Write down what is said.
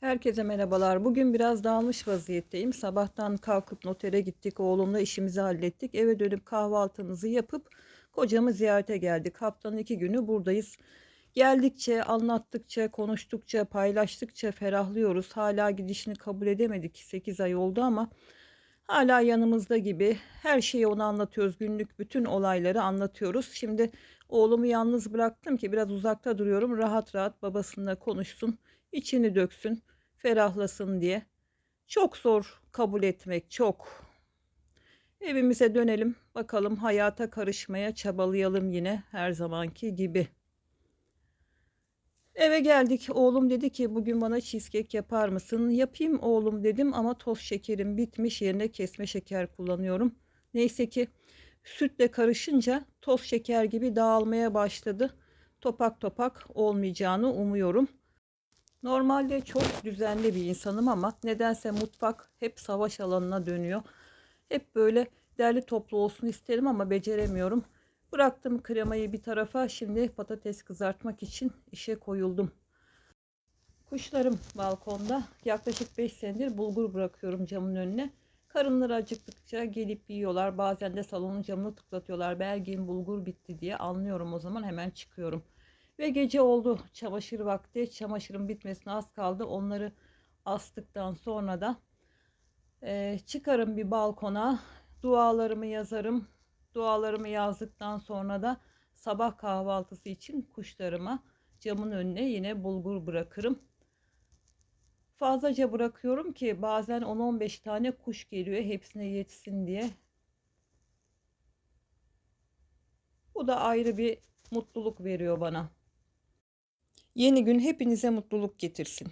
Herkese merhabalar. Bugün biraz dağılmış vaziyetteyim. Sabahtan kalkıp notere gittik. Oğlumla işimizi hallettik. Eve dönüp kahvaltımızı yapıp kocamı ziyarete geldik. Haftanın iki günü buradayız. Geldikçe, anlattıkça, konuştukça, paylaştıkça ferahlıyoruz. Hala gidişini kabul edemedik. 8 ay oldu ama hala yanımızda gibi. Her şeyi ona anlatıyoruz. Günlük bütün olayları anlatıyoruz. Şimdi oğlumu yalnız bıraktım ki biraz uzakta duruyorum. Rahat rahat babasıyla konuşsun, içini döksün, ferahlasın diye. Çok zor kabul etmek, çok. Evimize dönelim. Bakalım hayata karışmaya çabalayalım yine her zamanki gibi. Eve geldik. Oğlum dedi ki bugün bana cheesecake yapar mısın? Yapayım oğlum dedim ama toz şekerim bitmiş. Yerine kesme şeker kullanıyorum. Neyse ki sütle karışınca toz şeker gibi dağılmaya başladı. Topak topak olmayacağını umuyorum. Normalde çok düzenli bir insanım ama nedense mutfak hep savaş alanına dönüyor. Hep böyle derli toplu olsun isterim ama beceremiyorum. Bıraktım kremayı bir tarafa. Şimdi patates kızartmak için işe koyuldum. Kuşlarım balkonda. Yaklaşık 5 senedir bulgur bırakıyorum camın önüne. Karınları acıktıkça gelip yiyorlar. Bazen de salonun camını tıklatıyorlar. Belgin bulgur bitti diye anlıyorum o zaman hemen çıkıyorum. Ve gece oldu çamaşır vakti. Çamaşırın bitmesine az kaldı. Onları astıktan sonra da e, çıkarım bir balkona. Dualarımı yazarım. Dualarımı yazdıktan sonra da sabah kahvaltısı için kuşlarıma camın önüne yine bulgur bırakırım. Fazlaca bırakıyorum ki bazen 10-15 tane kuş geliyor hepsine yetsin diye. Bu da ayrı bir mutluluk veriyor bana. Yeni gün hepinize mutluluk getirsin.